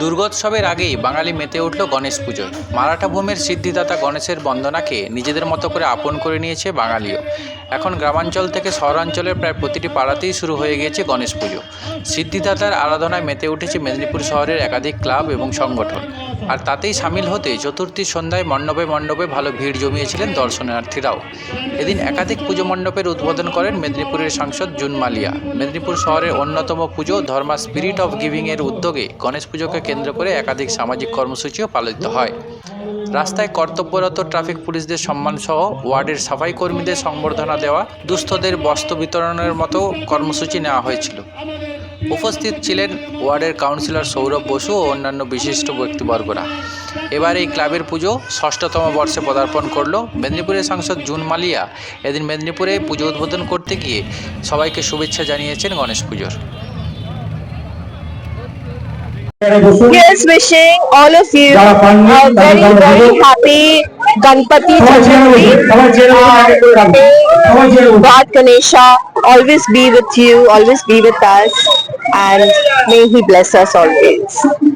দুর্গোৎসবের আগেই বাঙালি মেতে উঠল গণেশ পুজো মারাঠা ভূমির সিদ্ধিদাতা গণেশের বন্দনাকে নিজেদের মতো করে আপন করে নিয়েছে বাঙালিও। এখন গ্রামাঞ্চল থেকে শহরাঞ্চলের প্রায় প্রতিটি পাড়াতেই শুরু হয়ে গিয়েছে গণেশ পুজো। সিদ্ধিদাতার আরাধনায় মেতে উঠেছে মেদিনীপুর শহরের একাধিক ক্লাব এবং সংগঠন। আর তাতেই সামিল হতে চতুর্থীর সন্ধ্যায় মণ্ডপে মণ্ডপে ভালো ভিড় জমিয়েছিলেন দর্শনার্থীরাও। এদিন একাধিক পুজো মণ্ডপের উদ্বোধন করেন মেদিনীপুরের সাংসদ জুন মালিয়া। মেদিনীপুর শহরের অন্যতম পুজো ধর্মা স্পিরিট অফ গিভিংয়ের উদ্যোগে গণেশ পুজোকে কেন্দ্র করে একাধিক সামাজিক কর্মসূচিও পালিত হয়। রাস্তায় কর্তব্যরত ট্রাফিক পুলিশদের সম্মান সহ ওয়ার্ডের সাফাই কর্মীদের সংবর্ধনা দেওয়া দুস্থদের বস্ত্র বিতরণের মতো কর্মসূচি নেওয়া হয়েছিল। উপস্থিত ছিলেন ওয়ার্ডের কাউন্সিলর সৌরভ বসু ও অন্যান্য বিশিষ্ট ব্যক্তিবর্গরা। এবার এই ক্লাবের পুজো ষষ্ঠতম বর্ষে পদার্পণ করল মেদিনীপুরের সাংসদ জুন মালিয়া। এদিন মেদিনীপুরে পুজো উদ্বোধন করতে গিয়ে সবাইকে শুভেচ্ছা জানিয়েছেন গণেশ পুজোর। Here's wishing all of you a very, very happy Ganpati Chaturthi. God Ganesha always be with you, always be with us, and may He bless us always.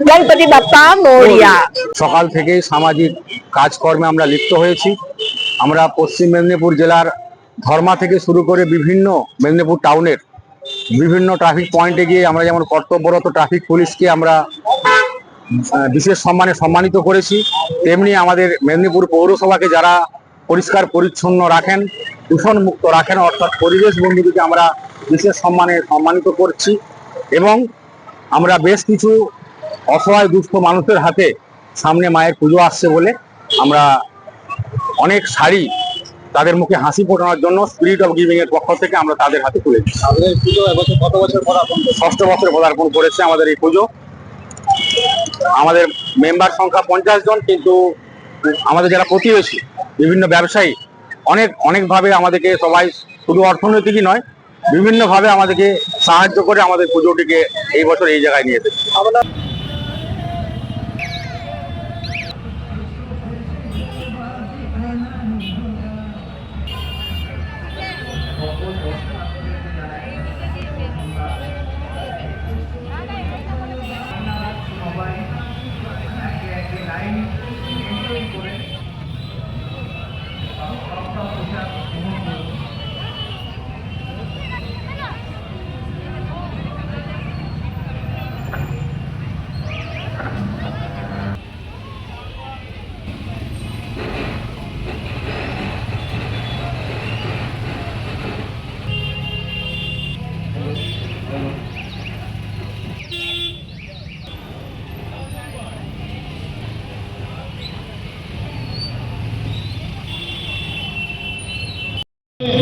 Ganpati Bappa Moria. সকাল থেকেই সামাজিক কাজকর্মে আমরা লিপ্ত হয়েছি আমরা পশ্চিম মেদিনীপুর জেলার ধর্মা থেকে শুরু করে বিভিন্ন মেদিনীপুর টাউনের বিভিন্ন ট্রাফিক পয়েন্টে গিয়ে আমরা যেমন কর্তব্যরত ট্রাফিক পুলিশকে আমরা বিশেষ সম্মানে সম্মানিত করেছি। তেমনি আমাদের মেদিনীপুর পৌরসভাকে যারা পরিষ্কার পরিচ্ছন্ন রাখেন দূষণ মুক্ত রাখেন অর্থাৎ পরিবেশ বন্ধুদেরকে আমরা বিশেষ সম্মানে সম্মানিত করছি এবং আমরা বেশ কিছু অসহায় দুস্থ মানুষের হাতে সামনে মায়ের পুজো আসছে বলে আমরা অনেক শাড়ি তাদের মুখে হাসি ফোটানোর জন্য স্পিরিট অফ গিভিং এর পক্ষ থেকে আমরা তাদের হাতে তুলে দিচ্ছি। আমাদের এই পুজো এবছর কত বছর পদার্পণ ষষ্ঠ বছর পদার্পণ করেছে আমাদের এই পুজো। আমাদের মেম্বার সংখ্যা পঞ্চাশ জন, কিন্তু আমাদের যারা প্রতিবেশী, বিভিন্ন ব্যবসায়ী, অনেক, অনেকভাবে আমাদেরকে সবাই শুধু অর্থনৈতিকই নয়, বিভিন্নভাবে আমাদেরকে সাহায্য করে আমাদের পুজোটিকে এই বছর এই জায়গায় নিয়ে এসেছে।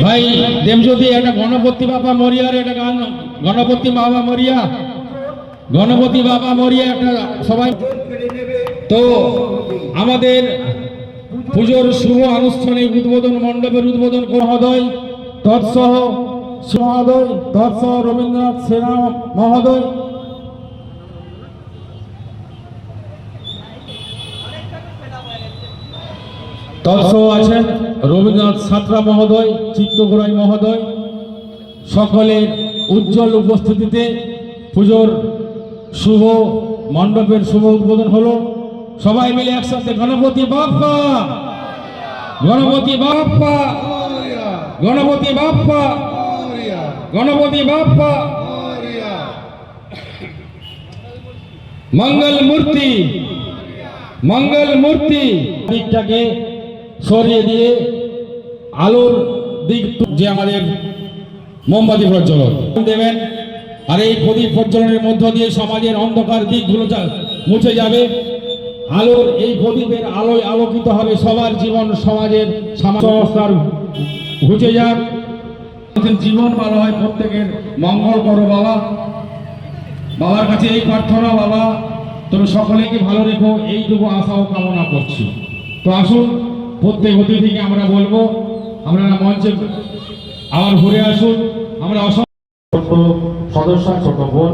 ভাই দেবজ্যোতি একটা গণপতি বাবা মরিয়ার একটা গান, গণপতি বাবা মরিয়া। গণপতি বাবা মরিয়া, একটা সবাই। তো আমাদের পুজোর শুভ আনুষ্ঠানিক উদ্বোধন মণ্ডপের উদ্বোধন মহোদয়। তৎসহ মহোদয়, তৎসহ রবীন্দ্রনাথ সেনা মহোদয়। তৎসহ আছেন রবীন্দ্রনাথ সাঁতরা মহোদয় চিত্তগোড়াই মহোদয়, সকলের উজ্জ্বল উপস্থিতিতে পুজোর শুভ মণ্ডপের শুভ উদ্বোধন হলো। সবাই মিলে একসাথে গণপতি বাপ্পা! গণপতি বাপ্পা! গণপতি বাপ্পা! গণপতি বাপ্পা! মঙ্গল মূর্তি! মঙ্গল মূর্তি! দিকটাকে সরিয়ে দিয়ে আলোর দিক যে আমাদের মোমবাতি প্রজ্বলন। দেবেন, আর এই প্রদীপ প্রজ্বলনের মধ্য দিয়ে সমাজের অন্ধকার দিকগুলো মুছে যাবে। আলোর এই প্রদীপের আলোয় আলোকিত হবে সবার জীবন, সমাজের সংস্কার ঘুচে যাক। জীবন ভালো হয় প্রত্যেকের। মঙ্গল করো বাবা। বাবার কাছে এই প্রার্থনা, বাবা। তুমি সকলেকে ভালো রেখো। এইটুকু আশা ও কামনা করছি। তো আসুন। প্রত্যেক অতিথিকে আমরা বলব আমরা মঞ্চে আবার ঘুরে আসুন। আমরা অসংখ্য সদস্য ছোট বোন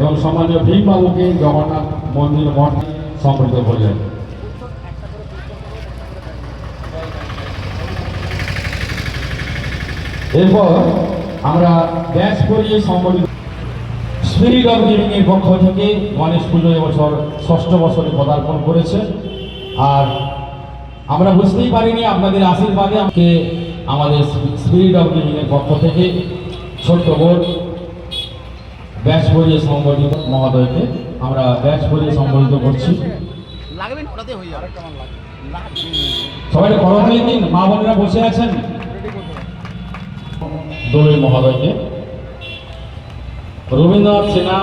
এবং সম্মানীয় ভীমবাবুকে জগন্নাথ মন্দির মঠ সমৃদ্ধ করলেন। এরপর আমরা ব্যাস করিয়ে সম্মিলিত স্পিরিট অফ গিভিং এর পক্ষ থেকে গণেশ পুজো এবছর ষষ্ঠ বছরে পদার্পণ করেছে। আর আমরা বুঝতেই পারিনি আপনাদের আশীর্বাদে আমাকে আমাদের স্পিরিট অফ গিভিং এর পক্ষ থেকে ছোট্ট বোর্ড ব্যাচ ভরিয়ে সংগঠিত মহোদয়কে আমরা ব্যাচ ভরিয়ে সংগঠিত করছি। সবাই করতালি দিন মা বোনেরা বসে আছেন। দোলের মহোদয়কে। রবীন্দ্রনাথ সিনহা